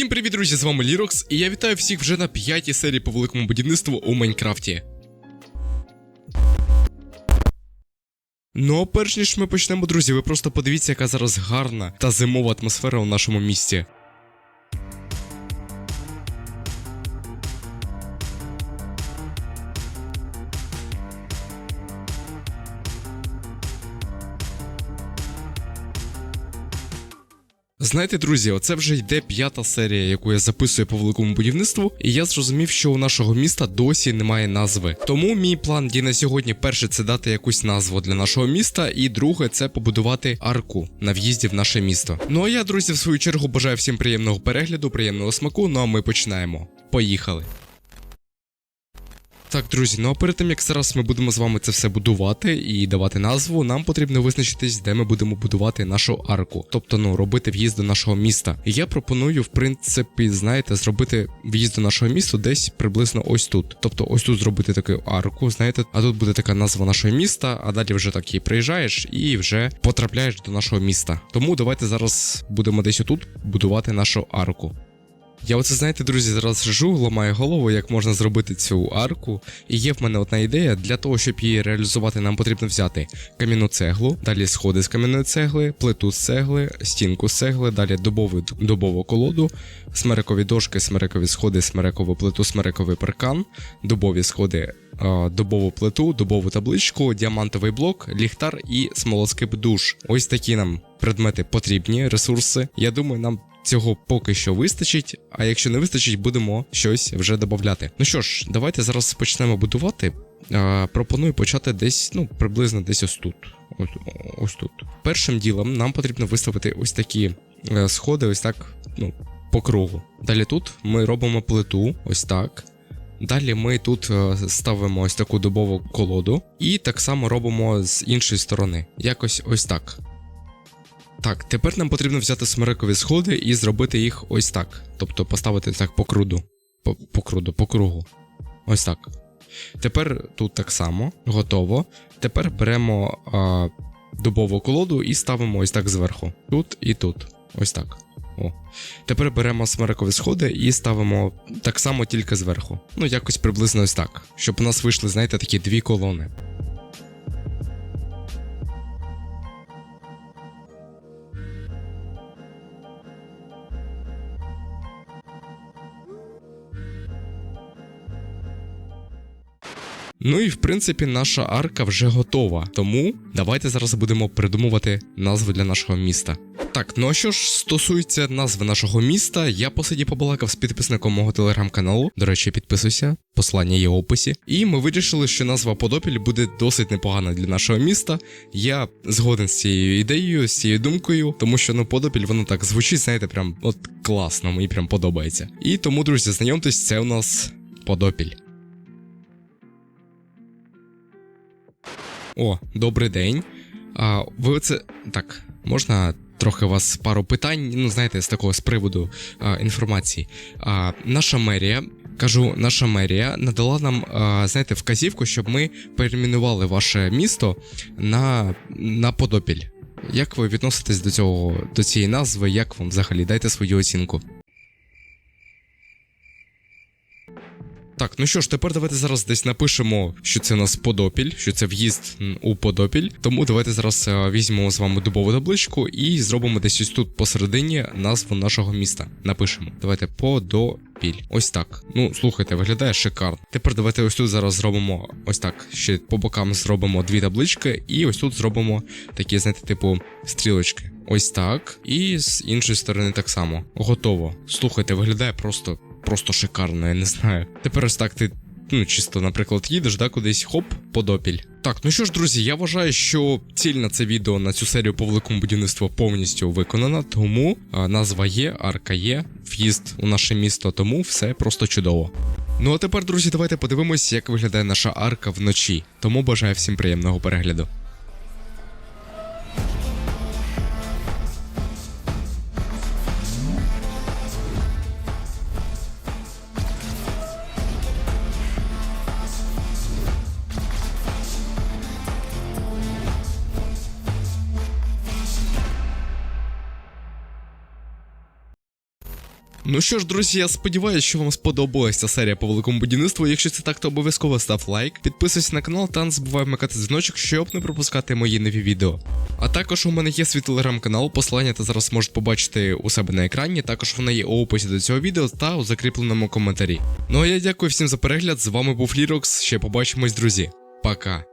Всім привіт, друзі! З вами Лірокс, і я вітаю всіх вже на п'ятій серії по великому будівництву у Майнкрафті. Ну а перш ніж ми почнемо, друзі, ви просто подивіться, яка зараз гарна та зимова атмосфера у нашому місті. Знаєте, друзі, оце вже йде п'ята серія, яку я записую по великому будівництву, і я зрозумів, що у нашого міста досі немає назви. Тому мій план є на сьогодні перше це дати якусь назву для нашого міста, і друге це побудувати арку на в'їзді в наше місто. Ну а я, друзі, в свою чергу бажаю всім приємного перегляду, приємного смаку. Ну а ми починаємо. Поїхали. Так, друзі, ну а перед тим як зараз ми будемо з вами це все будувати і давати назву, нам потрібно визначитись, де ми будемо будувати нашу арку, тобто ну робити в'їзд до нашого міста. І я пропоную, в принципі, знаєте, зробити в'їзд до нашого міста десь приблизно ось тут. Тобто, ось тут зробити таку арку, знаєте, а тут буде така назва нашого міста, а далі вже так і приїжджаєш і вже потрапляєш до нашого міста. Тому давайте зараз будемо десь отут будувати нашу арку. Я оце знаєте, друзі, зараз сижу, ламаю голову, як можна зробити цю арку. І є в мене одна ідея. Для того, щоб її реалізувати, нам потрібно взяти кам'яну цеглу, далі сходи з кам'яної цегли, плиту з цегли, стінку з цегли, далі добову, добову колоду, смерекові дошки, смерекові сходи, смерекову плиту, смерековий паркан, добові сходи. Добову плиту, добову табличку, діамантовий блок, ліхтар і смолоскип душ. Ось такі нам предмети потрібні, ресурси. Я думаю, нам Цього поки що вистачить, а якщо не вистачить, будемо щось вже додати. Ну що ж, давайте зараз почнемо будувати. А, пропоную почати десь, ну, приблизно десь ось тут. Ось, ось тут. Першим ділом нам потрібно виставити ось такі е, сходи, ось так, ну, по кругу. Далі тут ми робимо плиту, ось так. Далі ми тут е, ставимо ось таку дубову колоду, і так само робимо з іншої сторони. Якось ось так. Так, тепер нам потрібно взяти смерекові сходи і зробити їх ось так. Тобто поставити так по круду. По, по круду, по кругу. Ось так. Тепер тут так само, готово. Тепер беремо а, дубову колоду і ставимо ось так зверху. Тут і тут. Ось так. О. Тепер беремо смерекові сходи і ставимо так само тільки зверху. Ну, якось приблизно ось так. Щоб у нас вийшли, знаєте, такі дві колони. Ну і в принципі наша арка вже готова. Тому давайте зараз будемо придумувати назву для нашого міста. Так, ну а що ж стосується назви нашого міста, я посиді побалакав з підписником мого телеграм-каналу. До речі, підписуйся, послання є в описі. І ми вирішили, що назва Подопіль буде досить непогана для нашого міста. Я згоден з цією ідеєю, з цією думкою, тому що ну Подопіль воно так звучить, знаєте, прям от класно, мені прям подобається. І тому, друзі, знайомтесь, це у нас Подопіль. О, добрий день. Ви оце. Так, можна трохи вас пару питань, ну, знаєте, з такого з приводу інформації. Наша мерія, кажу, наша мерія надала нам, знаєте, вказівку, щоб ми перейменували ваше місто на, на Подопіль. Як ви відноситесь до цього, до цієї назви? Як вам взагалі? Дайте свою оцінку. Так, ну що ж, тепер давайте зараз десь напишемо, що це у нас Подопіль, що це в'їзд у Подопіль. Тому давайте зараз е, візьмемо з вами дубову табличку і зробимо десь ось тут посередині назву нашого міста. Напишемо. Давайте Подопіль. Ось так. Ну, слухайте, виглядає шикарно. Тепер давайте ось тут зараз зробимо ось так. Ще по бокам зробимо дві таблички, і ось тут зробимо такі, знаєте, типу стрілочки. Ось так. І з іншої сторони так само. Готово. Слухайте, виглядає просто просто шикарно, я не знаю. Тепер ось так ти. Ну, чисто, наприклад, їдеш, да, кудись хоп, подопіль. Так, ну що ж, друзі, я вважаю, що ціль на це відео на цю серію по великому будівництву повністю виконана, тому а, назва є, арка є, в'їзд у наше місто, тому все просто чудово. Ну а тепер, друзі, давайте подивимось, як виглядає наша арка вночі. Тому бажаю всім приємного перегляду. Ну що ж, друзі, я сподіваюся, що вам сподобалася серія по великому будівництву. Якщо це так, то обов'язково став лайк, підписуйся на канал та не забувай вмикати дзвіночок, щоб не пропускати мої нові відео. А також у мене є свій телеграм-канал, посилання ти зараз можете побачити у себе на екрані. Також вона є у описі до цього відео та у закріпленому коментарі. Ну а я дякую всім за перегляд. З вами був Лірокс. Ще побачимось, друзі. Пока.